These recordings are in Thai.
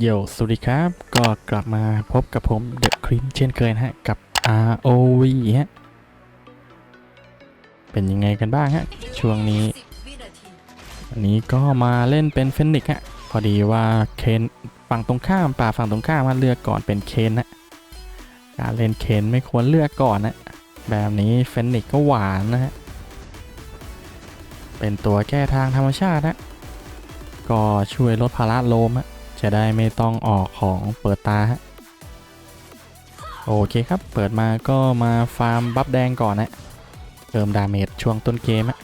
โยสวัสดีครับ ก็กลับมาพบกับผมเดอะครีมเช่นเคยนะฮะ กับ ROV ฮะ เป็นยังไงกันบ้างฮะ ช่วงนี้วันนี้ก็มาเล่นเป็นเฟนิกฮะ พอดีว่าเคนฝั่งตรงข้ามป่าฝั่งตรงข้ามมาเลือกก่อนเป็นเคนนะการเล่นเคนไม่ควรเลือกก่อนนะ แบบนี้เฟนิกก็หวานนะฮะ เป็นตัวแก้ทางธรรมชาตินะก็ช่วยลดภาระโลมฮะ จะได้ไม่ต้องออกของเปิดตาฮะโอเคครับ เปิดมาก็มาฟาร์มบัฟแดงก่อนนะเติมดาเมจช่วงต้นเกมฮะ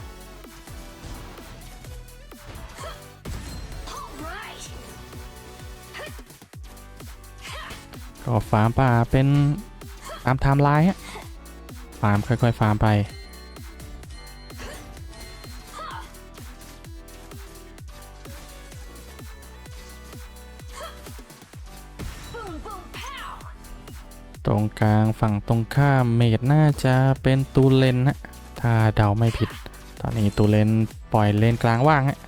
ก็ฟาร์มป่าเป็นตามไทม์ไลน์ฮะฟาร์มค่อยๆ ฟาร์มไป ตรงกลางฝั่งตรงข้ามเมดน่าจะเป็นตูเลนนะถ้าเดาไม่ผิด ตอนนี้ตูเลนปล่อยเลนกลางว่างฮะ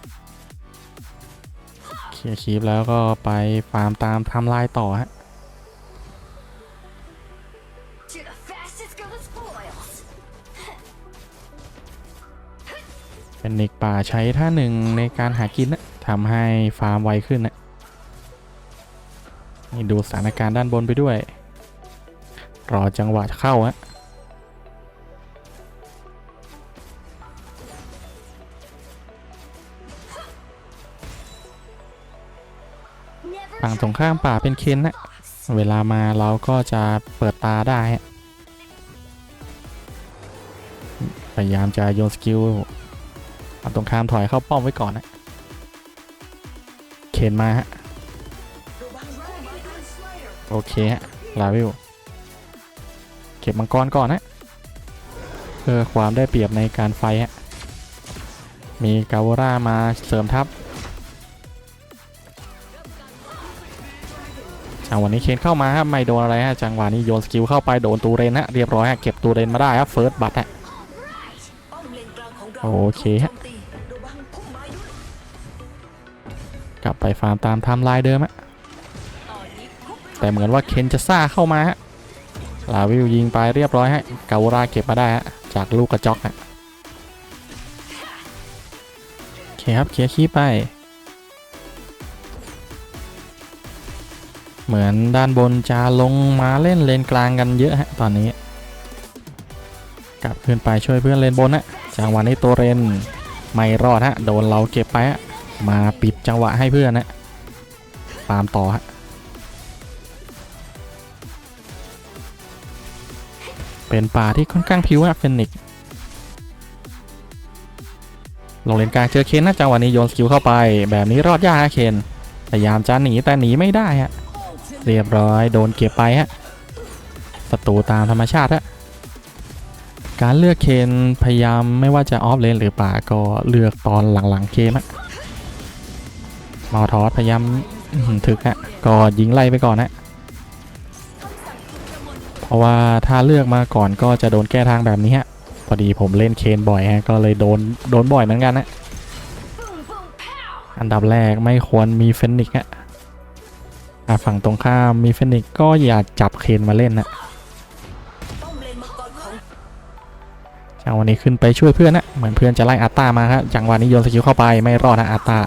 เคลียร์คีปแล้วก็ไปฟาร์มตามไทำลายต่อฮะ To the fastest go the spoils. เป็นนิกป่าใช้ท่าหนึ่งในการหากินนะทำให้ฟาร์มไวขึ้นนะนี่ดูสถานการณ์ด้านบนไปด้วย รอจังหวะเข้าฮะฝั่งตรงข้ามป่าเป็นเคนนะเวลามาเราก็จะเปิดตาได้ พยายามจะโยนสกิลฝั่งตรงข้ามถอยเข้าป้อมไว้ก่อนนะ เคนมาฮะ โอเคฮะ ลาวิว เก็บมังกรก่อนนะเพื่อความได้เปรียบในการไฟฮะมีกาวรามาเสริมทัพจังหวะนี้เคนเข้ามาครับไม่โดนอะไรฮะจังหวะนี้โยนสกิลเข้าไปโดนตูเรนฮะเรียบร้อยฮะเก็บตูเรนมาได้ครับเฟิร์สบัตฮะโอเคฮะกลับไปฟาร์มตามไทม์ไลน์เดิมฮะแต่เหมือนว่าเคนจะซ่าเข้ามาฮะ ลาวิวยิงไปเรียบร้อยฮะกาวราเก็บมาได้ฮะจากลูกกระจอกฮะโอเคครับเคลียร์คีย์ไป เหมือนด้านบนจะลงมาเล่นเลนกลางกันเยอะฮะตอนนี้ กลับขึ้นไปช่วยเพื่อนเลนบนฮะจังหวะนี้ตัวเรนไม่รอดฮะโดนเราเก็บไปฮะมาปิดจังหวะให้เพื่อนนะตามต่อฮะ เป็นป่าที่ค่อนข้างผิวอะเฟนิกลงเลนกลางเจอเคนนะจังหวะนี้โยนสกิลเข้าไป แบบนี้รอดยากฮะเคนพยายามจะหนีแต่หนีไม่ได้ฮะเรียบร้อยโดนเก็บไปฮะศัตรูตามธรรมชาติฮะการเลือกเคนพยายามไม่ว่าจะออฟเลนหรือป่าก็เลือกตอนหลังๆเกมอะมอทอสพยายามถึกฮะก็ยิงไล่ไปก่อนฮะ เพราะว่าถ้าเลือกมาก่อนก็จะโดนแก้ทางแบบนี้ฮะ พอดีผมเล่นเคนบ่อยฮะ ก็เลยโดนโดนบ่อยเหมือนกันนะอันดับแรกไม่ควรมีเฟนิกซ์ฮะอะฝั่งตรงข้ามมีเฟนิกซ์ก็อย่าจับเคนมาเล่นนะป้อมเลนมังกรของจังวะนี้ขึ้นไปช่วยเพื่อนนะเหมือนเพื่อนจะไล่อัตตามาครับจังหวะนี้โยนสกิลเข้าไปไม่รอดนะอัตตา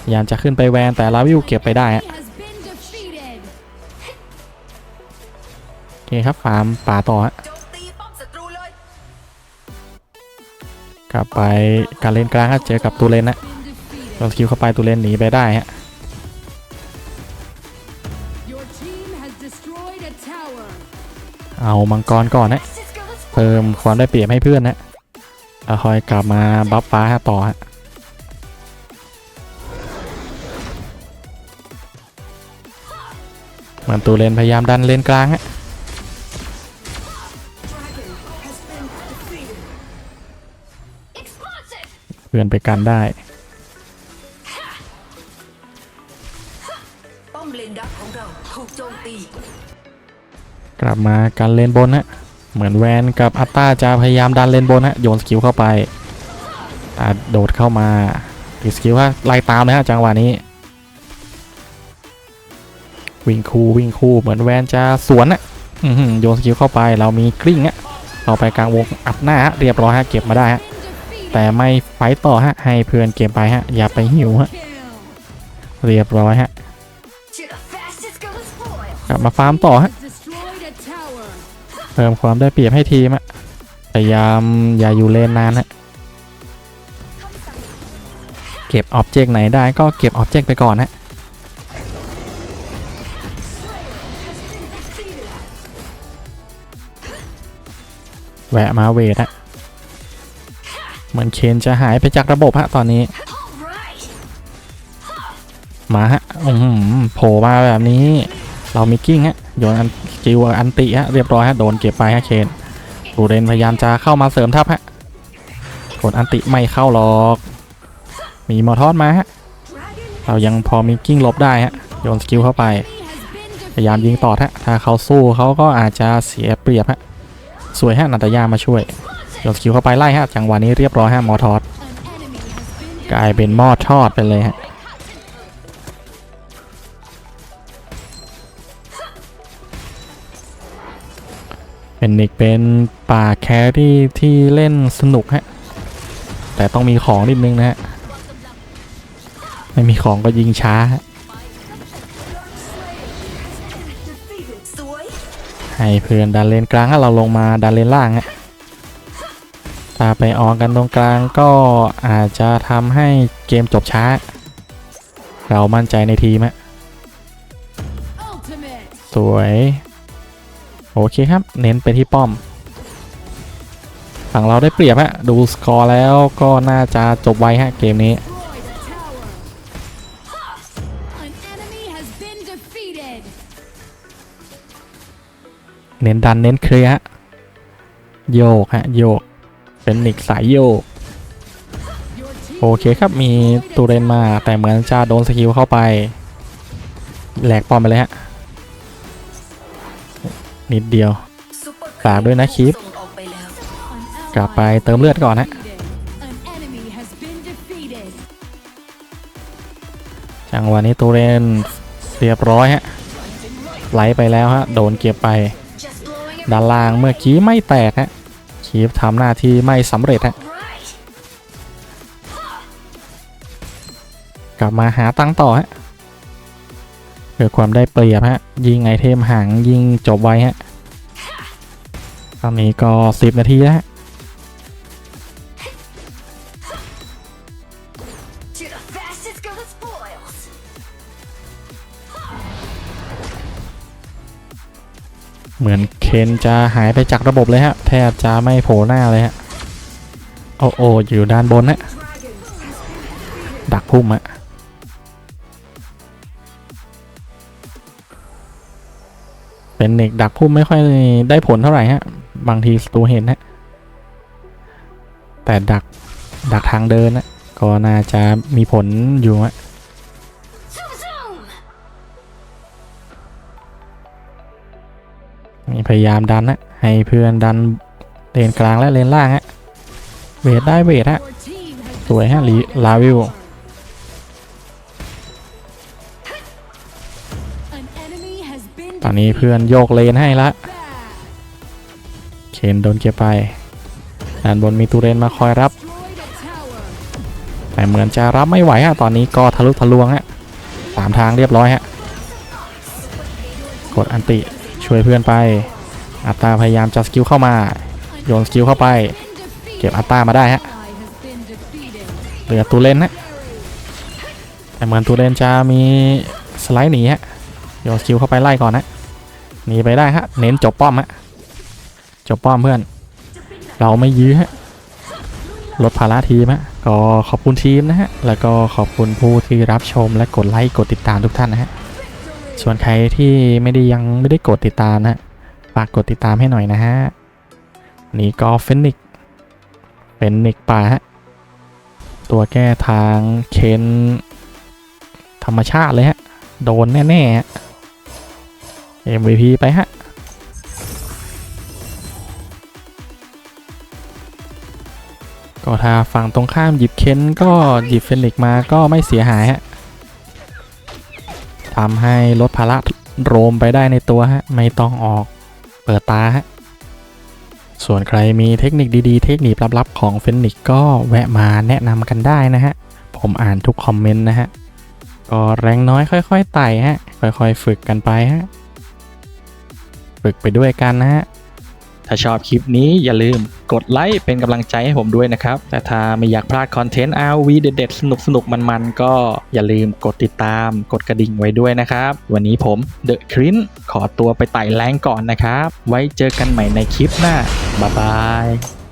พยายามจะขึ้นไปแวนแต่ลาวิวเก็บไปได้ฮะ เคครับฟาร์มป่าต่อฮะโจมตีป้อมศัตรูเลยกลับไปการเล่นกลางฮะเจอกับตูเลนนะ Been โยนสกิลเข้าไปตูเลนหนีไปได้ฮะ defeated. Your team has destroyed a tower. เอามังกรก่อนนะ fastest go the spoils เพิ่มความได้เปรียบให้เพื่อนนะแล้วคอยกลับมาบัฟฟ้าต่อฮะเหมือนตูเลนพยายามดันเลนกลางฮะ พื่อนไปกันได้ ป้อมเลนดักของเราถูกโจมตี กลับมากันเลนบนฮะเหมือนแวนกับอัตตาจะพยายามดันเลนบนฮะโยนสกิลเข้าไปอ่าโดดเข้ามาติดสกิลฮะไล่ตามนะฮะจังหวะนี้ วิ่งคู่วิ่งคู่เหมือนแวนจะสวนอะอื้อหือโยนสกิลเข้าไปเรามีกลิ้งอะเข้าไปกลางวงอัดหน้าฮะเรียบร้อยฮะเก็บมาได้ฮะ Defeated. แต่ไม่ไฟต่อฮะ ให้เพื่อนเก็บไปฮะ อย่าไปหิวฮะ เรียบร้อยฮะ กลับมาฟาร์มต่อฮะ เพิ่มความได้เปรียบให้ทีมฮะ พยายามอย่าอยู่เลนนานฮะ เก็บออบเจกต์ไหนได้ก็เก็บออบเจกต์ไปก่อนฮะแวะมาเวทฮะ เหมือนเคนจะหายไปจากระบบฮะตอนนี้ มาฮะอือหือโผล่มาแบบนี้ เรามีกิ้งฮะโยนอันจิวอันติฮะเรียบร้อยฮะโดนเก็บไปฮะเคนบูเรนพยายามจะเข้ามาเสริมทัพฮะกดอันติไม่เข้าหรอก มีมอทอดมาฮะเรายังพอมีกิ้งหลบได้ฮะโยนสกิลเข้าไปพยายามยิงต่อฮะถ้าเขาสู้เขาก็อาจจะเสียเปรียบฮะสวยฮะนัตยามาช่วย โยนสกิลเข้าไปไล่ฮะจังหวะนี้เรียบร้อยฮะมอทอดกลายเป็นหมอทอดไปเลยฮะเป็นนิกเป็นป่าแครี่ที่เล่นสนุกฮะแต่ต้องมีของนิดนึงนะฮะไม่มีของก็ยิงช้าให้เพื่อนดันเลนกลางให้เราลงมาดันเลนล่างฮะ ถ้าไปออกกันตรงกลางก็อาจจะทำให้เกมจบช้า เรามั่นใจในทีมฮะสวย โอเคครับ เน้นไปที่ป้อม ฝั่งเราได้เปรียบฮะ ดูสกอร์แล้วก็น่าจะจบไวฮะเกมนี้ เน้นดันเน้นเคลียร์ฮะโยกฮะ โยก เป็นนิกสายโยก โอเคครับมีตูเรนมาแต่เหมือนจะโดนสกิลเข้าไป แหลกปอมไปเลยฮะ นิดเดียวฝากด้วยนะคลิป กลับไปเติมเลือดก่อนฮะจังหวะนี้ตูเรนเรียบร้อยฮะไหลไปแล้วฮะ โดนเก็บไป ด้านล่างเมื่อกี้ไม่แตกฮะ คีฟทำหน้าที่ไม่สำเร็จฮะกลับมาหาตั้งต่อฮะเพื่อความได้เปรียบฮะ ยิงไอเทมหางยิงจบไวฮะ ตอนนี้ก็ 10 นาทีแล้ว เหมือนเคนจะหายไปจากระบบเลยฮะ แทบจะไม่โผล่หน้าเลยฮะ โอ้โออยู่ด้านบนฮะดักพุ่มฮะเป็นเด็กดักพุ่มไม่ค่อยได้ผลเท่าไหร่ฮะ บางทีศัตรูเห็นฮะ แต่ดักดักทางเดินนะก็น่าจะมีผลอยู่ฮะ มีพยายามดันนะให้เพื่อนดันเลนกลางและเลนล่างฮะเวทได้เวทฮะสวยฮะลีลาวิวตอนนี้เพื่อนโยกเลนให้ละเคนโดนเก็บไปด้านบนมีตูเรนมาคอยรับ แต่เหมือนจะรับไม่ไหวฮะตอนนี้ก็ทะลุทะลวงฮะสามทางเรียบร้อยฮะกดอันติ ช่วยเพื่อนไป อัตตาพยายามจะสกิลเข้ามา โยนสกิลเข้าไป เก็บอัตตามาได้ฮะ เหลือตูเลนฮะแต่เหมือนตูเลนจะมีสไลด์หนีฮะ โยนสกิลเข้าไปไล่ก่อนฮะหนีไปได้ฮะ เน้นจบป้อมฮะ จบป้อมเพื่อน เราไม่ยื้อฮะ ลดภาระทีมฮะ ก็ขอบคุณทีมนะฮะ แล้วก็ขอบคุณผู้ที่รับชมและกดไลค์ กดติดตามทุกท่านนะฮะ ส่วนใครที่ไม่ได้ยังไม่ได้กดติดตามนะฮะฝากกดติดตามให้หน่อยนะฮะนี่ก็เฟนิกเป็นนิกป่าฮะตัวแก้ทางเคนธรรมชาติเลยฮะ โดนแน่ๆฮะ MVP ไปฮะก็ถ้าฝั่งตรงข้ามหยิบเคนก็หยิบเฟนิกมาก็ไม่เสียหายฮะ ทำให้ลดภาระโรมไปได้ในตัวฮะ ไม่ต้องออกเปิดตาฮะ ส่วนใครมีเทคนิคดีๆ เทคนิคลับๆ ของเฟนิกก็แวะมาแนะนำกันได้นะฮะ ผมอ่านทุกคอมเมนต์นะฮะ ก็แรงน้อยค่อยๆไต่ฮะ ค่อยๆฝึกกันไปฮะ ฝึกไปด้วยกันนะฮะ ถ้าชอบคลิปนี้อย่าลืมกดไลค์เป็นกำลังใจให้ผมด้วยนะครับ แต่ถ้าไม่อยากพลาดคอนเทนต์ RV เด็ดๆ สนุกสนุกมันๆ ก็อย่าลืมกดติดตาม กดกระดิ่งไว้ด้วยนะครับ วันนี้ผมเดอะครินขอตัวไปไต่แรงก่อนนะครับ ไว้เจอกันใหม่ในคลิปหน้า บ๊ายบาย